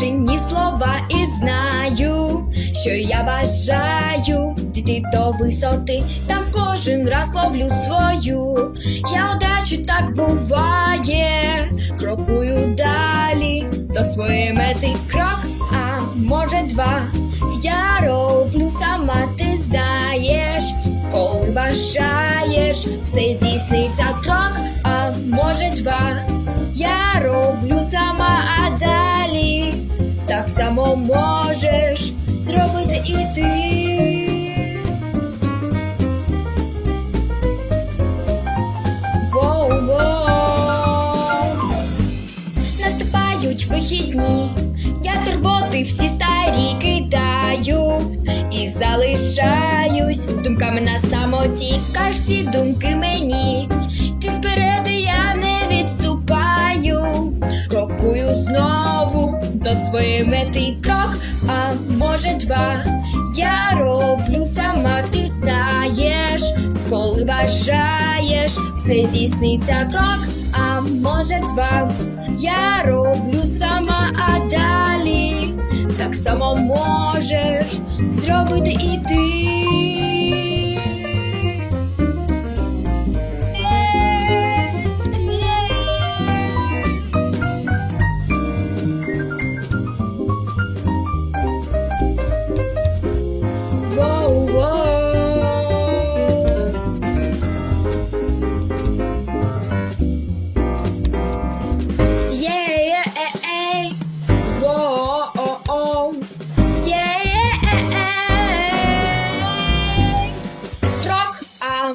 Довершені слова і знаю, що я бажаю дійти до висоти, там кожен раз ловлю свою. Я удачу так буває, крокую далі до своєї мети крок, а може два. Я роблю сама, ти знаєш, коли бажаєш, все здійсниться крок, а може два. Я роблю сама, вихідні, я турботи всі старі кидаю і залишаюсь з думками на самоті. Кажуть, ці думки мені, ти вперед, я не відступаю. Крокую знову до своєї мети крок, а може два. Я роблю сама, ти знаєш, коли бажаєш, все здійсниться крок, а може два. Я роблю сама, а далі так само можеш зробити і ти.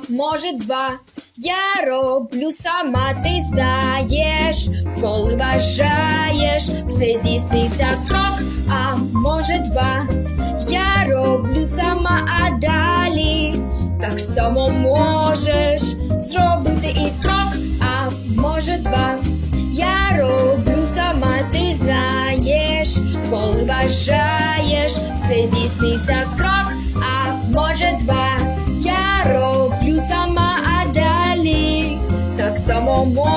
Може два. Я роблю сама, ти знаєш, коли бажаєш, все здійсниться крок, а може два. Я роблю сама, а далі так само можеш зробити і крок, а може два. Я роблю сама, ти знаєш, коли бажаєш, все здійсниться крок, а може два. Я роблю